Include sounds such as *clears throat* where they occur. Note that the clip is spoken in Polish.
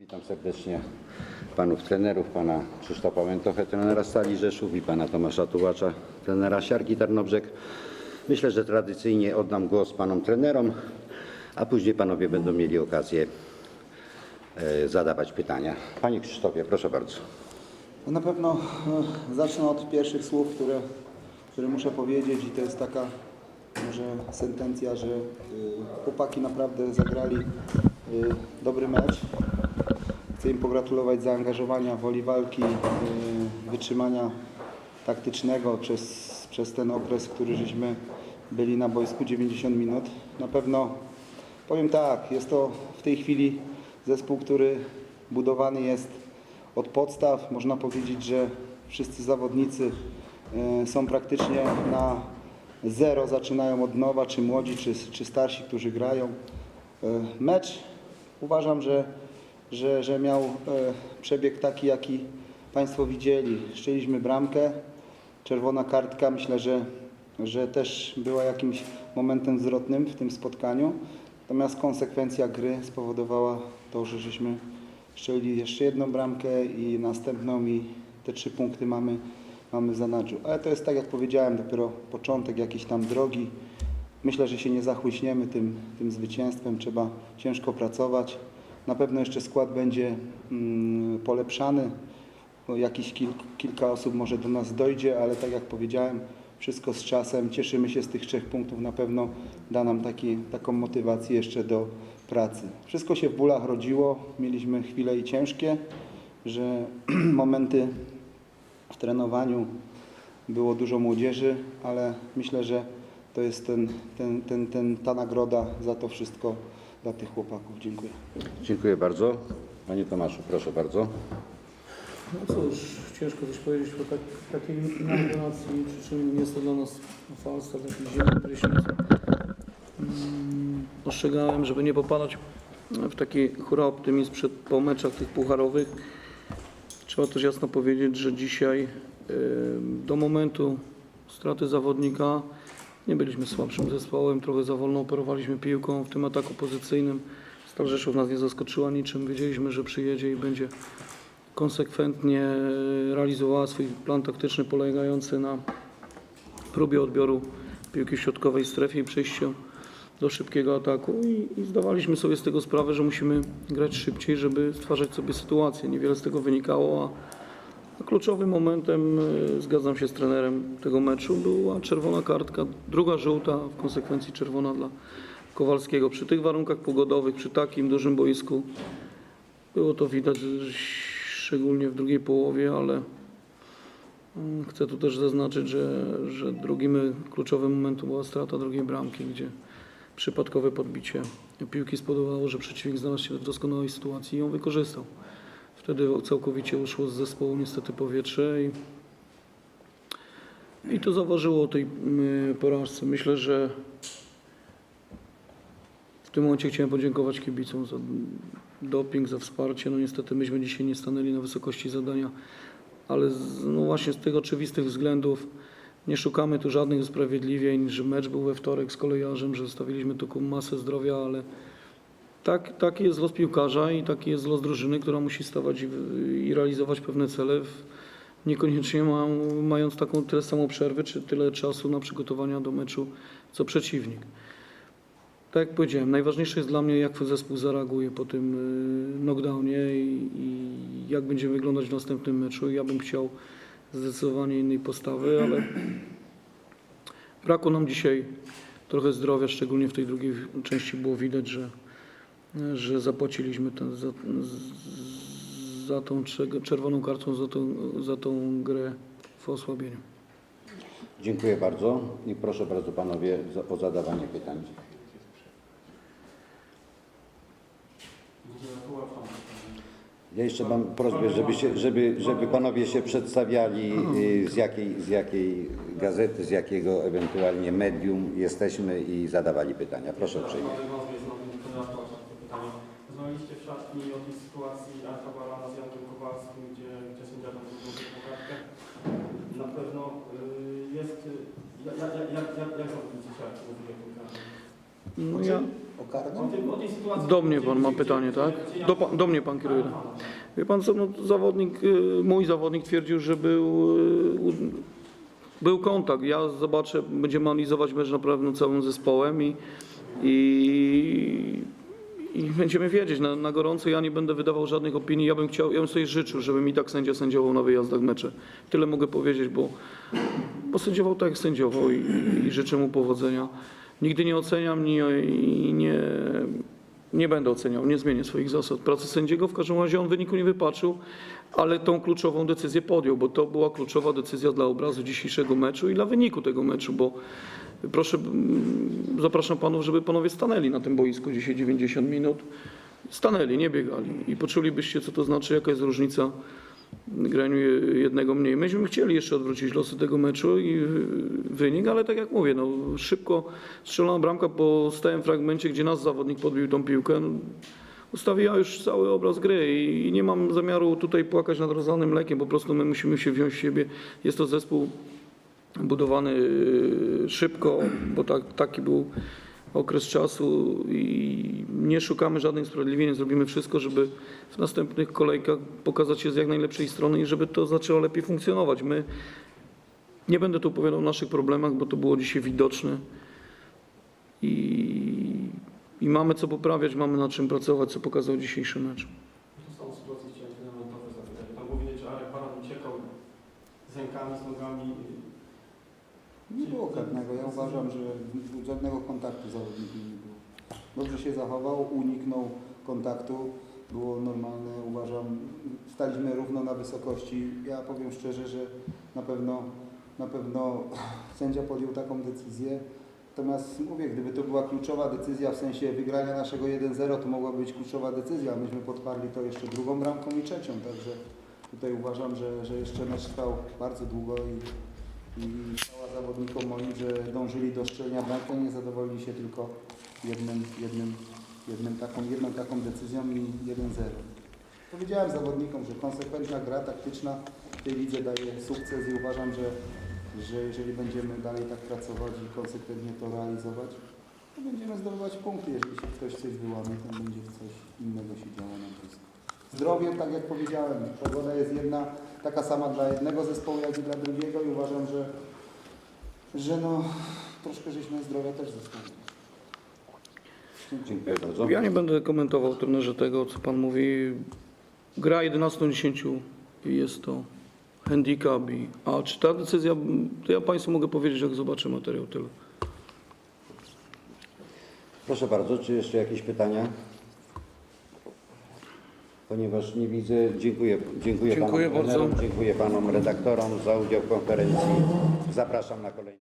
Witam serdecznie panów trenerów, pana Krzysztofa Łętochę, trenera Stali Rzeszów i pana Tomasza Tułacza, trenera Siarki Tarnobrzeg. Myślę, że tradycyjnie oddam głos panom trenerom, a później panowie będą mieli okazję e, zadawać pytania. Panie Krzysztofie, proszę bardzo. No Na pewno e, zacznę od pierwszych słów, które, które muszę powiedzieć i to jest taka może sentencja, że y, chłopaki naprawdę zagrali dobry mecz. Chcę im pogratulować zaangażowania, woli walki, y, wytrzymania taktycznego przez, przez ten okres, który żeśmy byli na boisku 90 minut. Na pewno powiem tak, jest to w tej chwili zespół, który budowany jest od podstaw. Można powiedzieć, że wszyscy zawodnicy e, są praktycznie na zero, zaczynają od nowa, czy młodzi, czy, czy starsi, którzy grają. E, Mecz uważam, że, że, że miał e, przebieg taki, jaki Państwo widzieli. Szczeliśmy bramkę, czerwona kartka, myślę, że, że też była jakimś momentem zwrotnym w tym spotkaniu. Natomiast konsekwencja gry spowodowała to, że żeśmy strzelili jeszcze jedną bramkę i następną i te trzy punkty mamy, mamy w zanadrzu. Ale to jest tak jak powiedziałem, dopiero początek jakiejś tam drogi. Myślę, że się nie zachłyśniemy tym, tym zwycięstwem, trzeba ciężko pracować. Na pewno jeszcze skład będzie mm, polepszany. Jakiś kil, kilka osób może do nas dojdzie, ale tak jak powiedziałem, wszystko z czasem. Cieszymy się z tych trzech punktów. Na pewno da nam taki, taką motywację jeszcze do pracy. Wszystko się w bólach rodziło. Mieliśmy chwile i ciężkie, że *clears throat* momenty w trenowaniu było dużo młodzieży, ale myślę, że to jest ten, ten, ten, ten, ta nagroda za to wszystko dla tych chłopaków. Dziękuję. Dziękuję bardzo. Panie Tomaszu, proszę bardzo. No cóż, ciężko coś powiedzieć po tak, takiej inauguracji, przy czym jest to dla nas falsta, taki zimny prysznic. Mm, Ostrzegałem, żeby nie popadać w taki hura optymizm przed, po meczach tych pucharowych. Trzeba też jasno powiedzieć, że dzisiaj y, do momentu straty zawodnika nie byliśmy słabszym zespołem, trochę za wolno operowaliśmy piłką w tym ataku pozycyjnym. Stal Rzeszów nas nie zaskoczyła niczym, wiedzieliśmy, że przyjedzie i będzie konsekwentnie realizowała swój plan taktyczny polegający na próbie odbioru piłki w środkowej strefie i przejściu do szybkiego ataku i, i zdawaliśmy sobie z tego sprawę, że musimy grać szybciej, żeby stwarzać sobie sytuację. Niewiele z tego wynikało, a, kluczowym momentem, e, zgadzam się z trenerem tego meczu, była czerwona kartka, druga żółta, w konsekwencji czerwona dla Kowalskiego. Przy tych warunkach pogodowych, przy takim dużym boisku było to widać szczególnie w drugiej połowie, ale mm, chcę tu też zaznaczyć, że, że drugim kluczowym momentem była strata drugiej bramki, gdzie przypadkowe podbicie piłki spowodowało, że przeciwnik znalazł się w doskonałej sytuacji i ją wykorzystał. Wtedy całkowicie uszło z zespołu niestety powietrze i, i to zauważyło tej mm, porażce. Myślę, że w tym momencie chciałem podziękować kibicom za doping, za wsparcie. No niestety myśmy dzisiaj nie stanęli na wysokości zadania, ale z, no właśnie z tych oczywistych względów nie szukamy tu żadnych usprawiedliwień, że mecz był we wtorek z kolejarzem, że zostawiliśmy taką masę zdrowia, ale tak, taki jest los piłkarza i taki jest los drużyny, która musi stawać i, i realizować pewne cele, w, niekoniecznie ma, mając taką tyle samą przerwę, czy tyle czasu na przygotowania do meczu, co przeciwnik. Tak jak powiedziałem, najważniejsze jest dla mnie, jak zespół zareaguje po tym y, knockdownie i, i jak będzie wyglądać w następnym meczu. Ja bym chciał zdecydowanie innej postawy, ale brakło nam dzisiaj trochę zdrowia, szczególnie w tej drugiej części było widać, że, że zapłaciliśmy ten, za, za tą cze- czerwoną kartą, za tą, za tą grę w osłabieniu. Dziękuję bardzo i proszę bardzo panowie o zadawanie pytań. Ja jeszcze mam prośbę, żeby, się, żeby, żeby panowie się przedstawiali y, z jakiej, z jakiej gazety, z jakiego ewentualnie medium jesteśmy i zadawali pytania. Proszę uprzejmie. Rozmawialiście w szatni o tej sytuacji Arka Barana z Jankiem Kowalskim, gdzie, gdzie sędzia tam zrobił tą kartkę. Na pewno y, jest... y, Jak, jak, jak, jak, jak tę kartę? No ja, O karnym? O, tym, o tej sytuacji... Do mnie pan ma gdzie- pytanie, gdzie- tak? gdzie ja- Do, pa- do mnie pan kieruje. Wie pan co, no, zawodnik, y, mój zawodnik twierdził, że był, y, u- był kontakt. Ja zobaczę, będziemy analizować mecz na pewno całym zespołem i, i, i będziemy wiedzieć. Na, na gorąco ja nie będę wydawał żadnych opinii. Ja bym chciał, ja bym sobie życzył, żeby mi tak sędzia sędziował na wyjazdach mecze. Tyle mogę powiedzieć, bo, bo sędziował tak jak sędziował i, i życzę mu powodzenia. Nigdy nie oceniam nie, i nie, nie będę oceniał, nie zmienię swoich zasad. Pracy sędziego w każdym razie on wyniku nie wypaczył, ale tą kluczową decyzję podjął, bo to była kluczowa decyzja dla obrazu dzisiejszego meczu i dla wyniku tego meczu, bo proszę, mm, zapraszam panów, żeby panowie stanęli na tym boisku dzisiaj 90 minut. Stanęli, nie biegali i poczulibyście, co to znaczy, jaka jest różnica graniu jednego mniej. Myśmy chcieli jeszcze odwrócić losy tego meczu i wynik, ale tak jak mówię, no, szybko strzelona bramka po stałym fragmencie, gdzie nas zawodnik podbił tą piłkę, no, ustawiła już cały obraz gry i, i nie mam zamiaru tutaj płakać nad rozlanym mlekiem, po prostu my musimy się wziąć w siebie. Jest to zespół budowany y, szybko, bo tak, taki był okres czasu i nie szukamy żadnych usprawiedliwień, zrobimy wszystko, żeby w następnych kolejkach pokazać się z jak najlepszej strony i żeby to zaczęło lepiej funkcjonować. My nie będę tu opowiadał o naszych problemach, bo to było dzisiaj widoczne i, i mamy co poprawiać, mamy nad czym pracować, co pokazał dzisiejszy mecz. Tu są sytuacje, chciałem na zapytać. Tam Baran uciekał z rękami, z nogami. Karnego. Ja uważam, że żadnego kontaktu zawodników nie było. Dobrze się zachował, uniknął kontaktu. Było normalne, uważam. Staliśmy równo na wysokości. Ja powiem szczerze, że na pewno, na pewno *laughs* sędzia podjął taką decyzję. Natomiast mówię, gdyby to była kluczowa decyzja w sensie wygrania naszego 1-0, to mogła być kluczowa decyzja. Myśmy podparli to jeszcze drugą bramką i trzecią, także tutaj uważam, że, że jeszcze mecz trwał bardzo długo i i zawodnikom moim, że dążyli do strzelenia bramki, nie zadowolili się tylko jednym, jednym, jednym taką, jedną taką decyzją i 1-0. Powiedziałem zawodnikom, że konsekwentna gra taktyczna w tej lidze daje sukces i uważam, że, że jeżeli będziemy dalej tak pracować i konsekwentnie to realizować, to będziemy zdobywać punkty. Jeżeli się ktoś coś wyłamie, to będzie coś innego się działo na boisku. Zdrowie, tak jak powiedziałem, pogoda jest jedna, taka sama dla jednego zespołu, jak i dla drugiego i uważam, że, że no, troszkę żeśmy zdrowia też zyskali. Dziękuję. Bardzo. Ja nie będę komentował trenerze tego, co pan mówi. Gra 11 na 10 i jest to handicap. I, a czy ta decyzja, to ja Państwu mogę powiedzieć, jak zobaczę materiał tyle. Proszę bardzo, czy jeszcze jakieś pytania? Ponieważ nie widzę, dziękuję, dziękuję, Dziękuję panom bardzo. trenerom, dziękuję panom redaktorom za udział w konferencji. Zapraszam na kolejne.